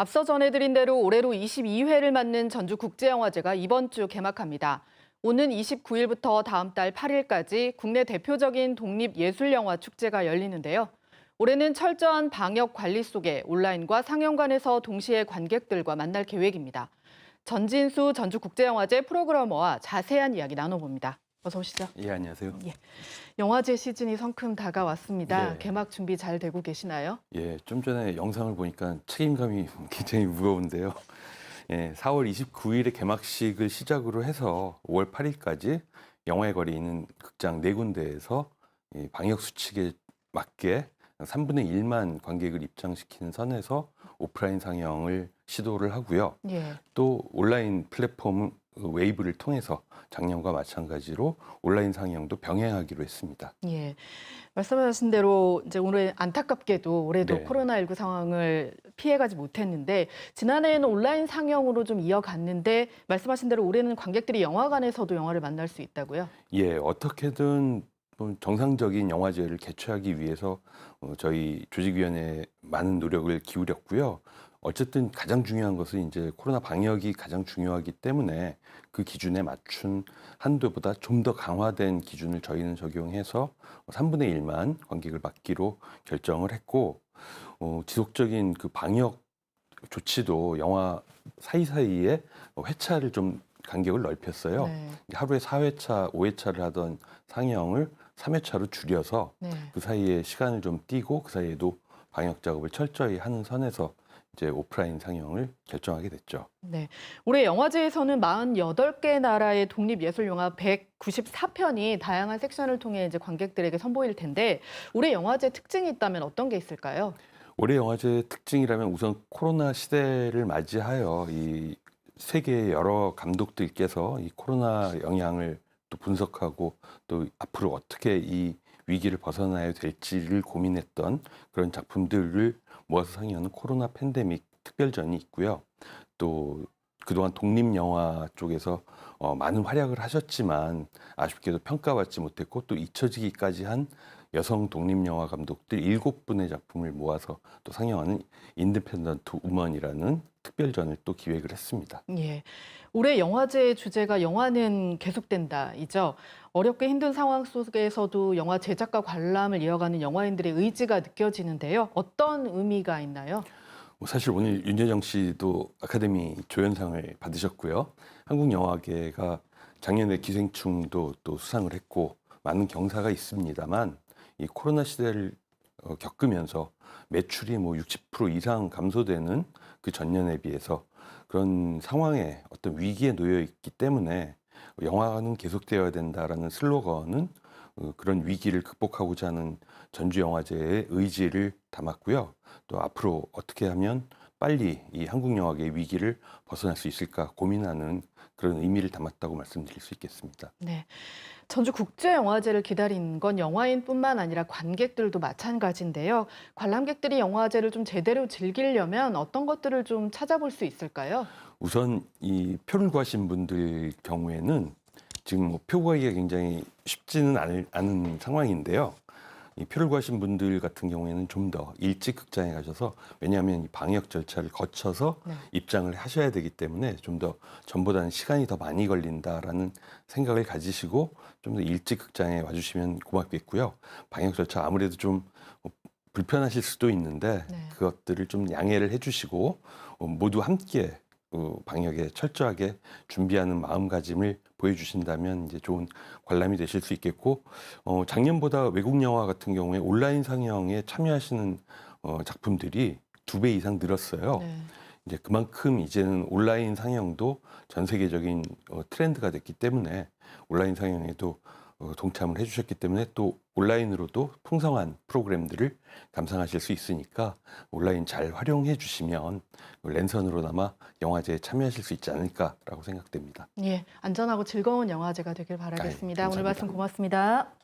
앞서 전해드린 대로 올해로 22회를 맞는 전주국제영화제가 이번 주 개막합니다. 오는 29일부터 다음 달 8일까지 국내 대표적인 독립예술영화 축제가 열리는데요. 올해는 철저한 방역 관리 속에 온라인과 상영관에서 동시에 관객들과 만날 계획입니다. 전진수 전주국제영화제 프로그래머와 자세한 이야기 나눠봅니다. 어서 오시죠. 예, 안녕하세요. 영화제 시즌이 성큼 다가왔습니다. 네. 개막 준비 잘 되고 계시나요? 예, 좀 전에 영상을 보니까 책임감이 굉장히 무거운데요. 예, 4월 29일에 개막식을 시작으로 해서 5월 8일까지 영화의 거리에 있는 극장 네 군데에서 이 방역 수칙에 맞게 3분의 1만 관객을 입장시키는 선에서 오프라인 상영을 시도를 하고요. 예. 또 온라인 플랫폼 웨이브를 통해서 작년과 마찬가지로 온라인 상영도 병행하기로 했습니다. 예. 말씀하신 대로 이제 올해 안타깝게도 올해도 네. 코로나19 상황을 피해가지 못했는데 지난해에는 온라인 상영으로 좀 이어갔는데 말씀하신 대로 올해는 관객들이 영화관에서도 영화를 만날 수 있다고요? 예, 어떻게든 좀 정상적인 영화제를 개최하기 위해서 어, 저희 조직위원회 많은 노력을 기울였고요. 어쨌든 가장 중요한 것은 이제 코로나 방역이 가장 중요하기 때문에 그 기준에 맞춘 한도보다 좀 더 강화된 기준을 저희는 적용해서 3분의 1만 관객을 받기로 결정을 했고 어, 지속적인 그 방역 조치도 영화 사이사이에 회차를 좀 간격을 넓혔어요. 네. 하루에 4회차, 5회차를 하던 상영을 3회차로 줄여서 네. 그 사이에 시간을 좀 띄고 그 사이에도 방역 작업을 철저히 하는 선에서 이제 오프라인 상영을 결정하게 됐죠. 네. 올해 영화제에서는 48개 나라의 독립 예술 영화 194편이 다양한 섹션을 통해 이제 관객들에게 선보일 텐데 올해 영화제 특징이 있다면 어떤 게 있을까요? 올해 영화제 특징이라면 우선 코로나 시대를 맞이하여 이 세계의 여러 감독들께서 이 코로나 영향을 또 분석하고 또 앞으로 어떻게 이 위기를 벗어나야 될지를 고민했던 그런 작품들을 모아서 상영하는 코로나 팬데믹 특별전이 있고요. 또 그동안 독립 영화 쪽에서 어, 많은 활약을 하셨지만 아쉽게도 평가받지 못했고 또 잊혀지기까지 한 여성 독립 영화 감독들 일곱 분의 작품을 모아서 또 상영하는 인디펜던트 우먼이라는 특별전을 또 기획을 했습니다. 예. 올해 영화제의 주제가 영화는 계속된다이죠. 어렵게 힘든 상황 속에서도 영화 제작과 관람을 이어가는 영화인들의 의지가 느껴지는데요. 어떤 의미가 있나요? 뭐 사실 오늘 윤여정 씨도 아카데미 조연상을 받으셨고요. 한국 영화계가 작년에 기생충도 또 수상을 했고 많은 경사가 있습니다만 이 코로나 시대를 어, 겪으면서 매출이 뭐 60% 이상 감소되는 그 전년에 비해서 그런 상황에 어떤 위기에 놓여 있기 때문에 영화는 계속되어야 된다라는 슬로건은 어, 그런 위기를 극복하고자 하는 전주 영화제의 의지를 담았고요. 또 앞으로 어떻게 하면 빨리 이 한국 영화계의 위기를 벗어날 수 있을까 고민하는 그런 의미를 담았다고 말씀드릴 수 있겠습니다. 네. 전주 국제영화제를 기다린 건 영화인뿐만 아니라 관객들도 마찬가지인데요. 관람객들이 영화제를 좀 제대로 즐기려면 어떤 것들을 좀 찾아볼 수 있을까요? 우선 이 표를 구하신 분들 경우에는 지금 뭐 표 구하기가 굉장히 쉽지는 않을, 않은 상황인데요. 이 표를 구하신 분들 같은 경우에는 좀 더 일찍 극장에 가셔서 왜냐하면 이 방역 절차를 거쳐서 네. 입장을 하셔야 되기 때문에 좀 더 전보다는 시간이 더 많이 걸린다라는 생각을 가지시고 좀 더 일찍 극장에 와주시면 고맙겠고요. 방역 절차 아무래도 좀 어, 불편하실 수도 있는데 네. 그것들을 좀 양해를 해주시고 어, 모두 함께 어, 방역에 철저하게 준비하는 마음가짐을 보여주신다면 이제 좋은 관람이 되실 수 있겠고 어, 작년보다 외국 영화 같은 경우에 온라인 상영에 참여하시는 어, 작품들이 두 배 이상 늘었어요. 네. 이제 그만큼 이제는 온라인 상영도 전 세계적인 어, 트렌드가 됐기 때문에 온라인 상영에도 어, 동참을 해주셨기 때문에 또 온라인으로도 풍성한 프로그램들을 감상하실 수 있으니까 온라인 잘 활용해 주시면 랜선으로나마 영화제에 참여하실 수 있지 않을까라고 생각됩니다. 예, 안전하고 즐거운 영화제가 되길 바라겠습니다. 아유, 오늘 말씀. 고맙습니다.